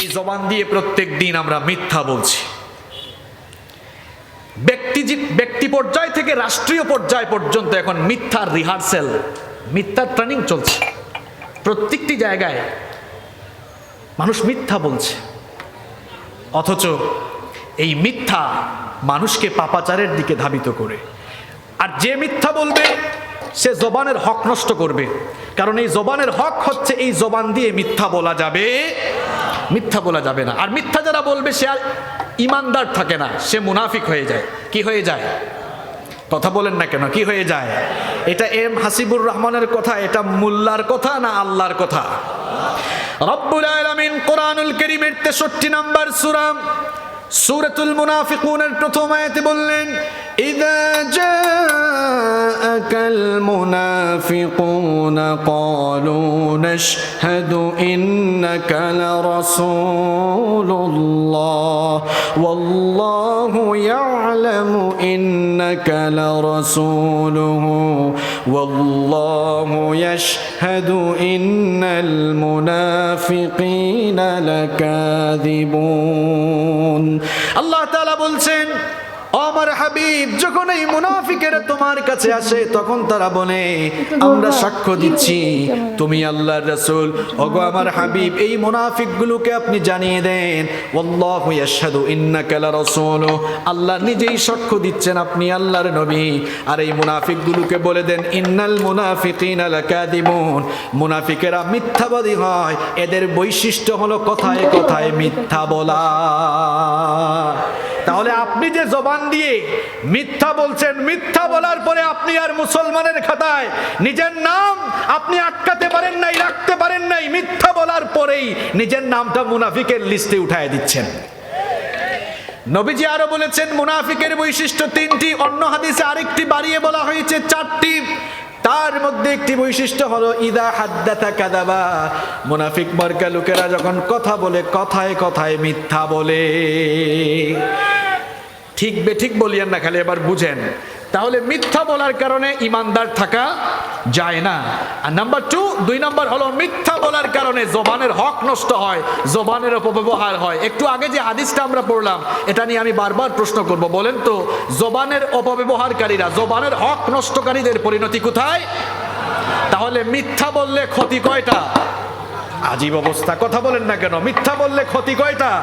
এই জবান দিয়ে প্রত্যেক দিন আমরা মিথ্যা বলছি। ব্যক্তি ব্যক্তি পর্যায় থেকে রাষ্ট্রীয় পর্যায় পর্যন্ত এখন মিথ্যার রিহার্সেল মিথ্যার ট্রেনিং চলছে। প্রত্যেকটি জায়গায় মানুষ মিথ্যা বলছে। অথচ এই মিথ্যা মানুষকে পাপাচারের দিকে ধাবিত করে। আর যে মিথ্যা বলবে, সে জবানের হক নষ্ট করবে। কারণ এই জবানের হক হচ্ছে এই জবান দিয়ে মিথ্যা বলা যাবে মিথ্যা বলা যাবে না। আর মিথ্যা যারা বলবে, সে আর ইমানদার থাকে না। সে মুনাফিক হয়ে যায়। কি হয়ে যায়? কথা বলেন না কেন? কি হয়ে যায়? এটা এম হাসিবুর রহমানের কথা, এটা মুল্লার কথা না আল্লাহর কথা? রব্বুল আলামিন কোরআনুল কারীমের 63 নাম্বার সূরা সূরাতুল মুনাফিকুনের প্রথম আয়াতে বললেন إذا جاءك المنافقون قالوا نشهد إنك لرسول الله والله يعلم إنك لرسوله والله يشهد إن المنافقين لكاذبون আল্লাহ তাআলা বলছেন "ও আমার হাবিব যখন এই মুনাফিকেরা তোমার কাছে আসে, তখন তারা বলে, আমরা সাক্ষ্য দিচ্ছি, তুমি আল্লাহর রাসূল। ওগো আমার হাবিব, এই মুনাফিকগুলোকে আপনি জানিয়ে দেন। ওয়াল্লাহু ইয়াশহাদু ইন্নাকা লারাসূল। আল্লাহ নিজেই সাক্ষ্য দিচ্ছেন আপনি আল্লাহর নবী। আর এই মুনাফিকগুলোকে বলে দেন, ইন্নাল মুনাফিকিনা লাকাদিবুন মুনাফিকেরা মিথ্যাবাদী হয়। এদের বৈশিষ্ট্য হলো কথায় কথায় মিথ্যা বলা। তাহলে আপনি যে জবান দিয়ে মিথ্যা বলছেন, মিথ্যা বলার পরে আপনি আর মুসলমানের খাতায় নিজের নাম আপনি আটকাতে পারেন নাই, রাখতে পারেন নাই, মিথ্যা বলার পরেই নিজের নামটা মুনাফিকের লিস্টে উঠায় দিচ্ছেন। নবীজি আরও বলেছেন, মুনাফিকের বৈশিষ্ট্য তিনটি, অন্য হাদিসে আরেকটি বাড়িয়ে বলা হয়েছে চারটি। তার মধ্যে একটি বৈশিষ্ট্য হলো, ইদা হাদ্দাতা কাদাবা। মুনাফিক মার্কা লোকেরা যখন কথা বলে, কথায় কথায় মিথ্যা বলে। ঠিক বেঠিক বলিয়েন না খালি, এবার বুঝেন। তাহলে মিথ্যা বলার কারণে ইমানদার থাকা যায় না। আর নাম্বার টু দুই নাম্বার হলো মিথ্যা বলার কারণে জবানের হক নষ্ট হয়, জবানের অপব্যবহার হয়। একটু আগে যে হাদিসটা আমরা পড়লাম, এটা নিয়ে আমি বারবার প্রশ্ন করব, বলেন তো, জবানের অপব্যবহারকারীরা, জবানের হক নষ্টকারীদের পরিণতি কোথায়? তাহলে মিথ্যা বললে ক্ষতি কয়টা? আজীব অবস্থা। কথা বলেন না কেন? মিথ্যা বললে ক্ষতি কয়টা?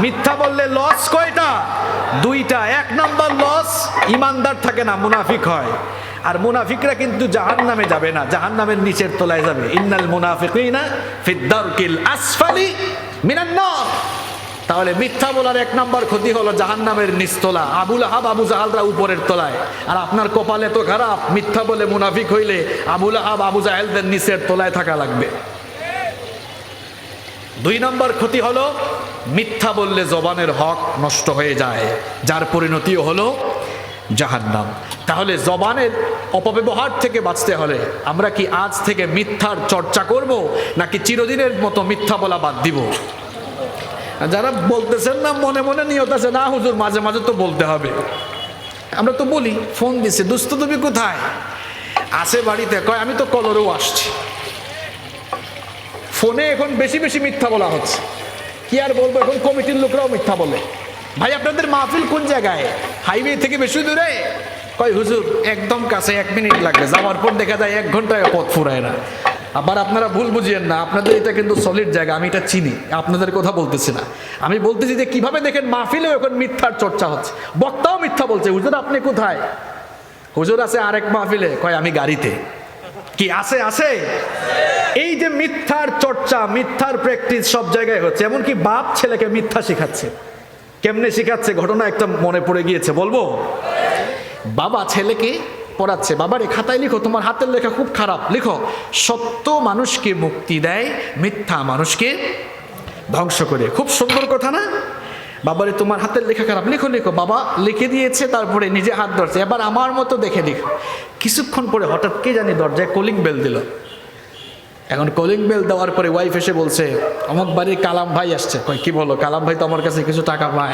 মিথ্যা বললে লস কয়টা? দুইটা। এক নাম্বার লস ইমানদার থাকে না, মুনাফিক হয়। আর মুনাফিকরা কিন্তু জাহান নামে যাবে না জাহান নামের নিচের তলায় যাবে। ইন্নাল মুনাফিকিনা ফিদ্দারকিল আসফালি মিনান নার। তাহলে মিথ্যা বলার এক নাম্বার ক্ষতি হলো জাহান নামের নিচতলা আবুল আহাব আবু জাহালরা উপরের তলায়। আর আপনার কপালে তো খারাপ। মিথ্যা বলে মুনাফিক হইলে আবুল আহাব আবু জাহেলদের নিচের তলায় থাকা লাগবে। দুই নম্বর ক্ষতি হলো, মিথ্যা বললে জবানের হক নষ্ট হয়ে যায়, যার পরিণতিও হলো জাহান্নাম। তাহলে জবানের অপব্যবহার থেকে বাঁচতে হলে আমরা কি আজ থেকে মিথ্যার চর্চা করব, নাকি চিরদিনের মতো মিথ্যা বলা বাদ দিব? যারা বলতেছেন না, মনে মনে নিয়ত আছে, না হুজুর, মাঝে মাঝে তো বলতে হবে। আমরা তো বলি, ফোন দিছে দুস্থ তুমি কোথায়? আসে বাড়িতে, কয়, আমি তো কলরেও আসছি। ফোনে এখন বেশি বেশি মিথ্যা বলা হচ্ছে। কি আর বলব, এখন কমিটির লোকরাও মিথ্যা বলে। ভাই, আপনাদের মাহফিল কোন জায়গায়? হাইওয়ে থেকে বেশি দূরে? কয়, হুজুর, একদম কাছে এক মিনিট লাগবে। যাওয়ার পর দেখা যায় এক ঘন্টায় পথ ফুরায় না। আবার আপনারা ভুল বুঝিয়েন না। আপনাদের এটা কিন্তু সলিড জায়গা, আমি এটা চিনি। আপনাদের কথা বলতেছি না। আমি বলতেছি যে কীভাবে দেখেন মাহফিলেও এখন মিথ্যার চর্চা হচ্ছে। বক্তাও মিথ্যা বলছে। হুজুর, আপনি কোথায়? হুজুর আছে আরেক মাহফিলে। কয়, আমি গাড়িতে। কি, আছে আছে? এই যে মিথ্যার চর্চা, মিথ্যার প্র্যাকটিস সব জায়গায় হচ্ছে এমনকি বাপ ছেলেকে মিথ্যা শেখাচ্ছে? কেমনে শেখাচ্ছে? ঘটনা একটা মনে পড়ে গিয়েছে, বলব? বাবা ছেলেকে পড়াচ্ছে, বাবারে খাতায় লিখো, তোমার হাতের লেখা খুব খারাপ, লিখো। সত্য মানুষকে মুক্তি দেয়, মিথ্যা মানুষকে ধ্বংস করে। খুব সুন্দর কথা না? বাবারে, তোমার হাতের লেখা খারাপ, লিখো লিখো। বাবা লিখে দিয়েছে, তারপরে নিজে হাত ধরছে। এবার আমার মতো দেখে লিখো কিছুক্ষণ পরে হঠাৎ কে জানি দরজায় কলিং বেল দিল। এখন কলিং বেল দেওয়ার পরে ওয়াইফ এসে বলছে, অমুক বাড়ির কালাম ভাই আসছে। কি বলো, কালাম ভাই তো আমার কাছে কিছু টাকা পায়।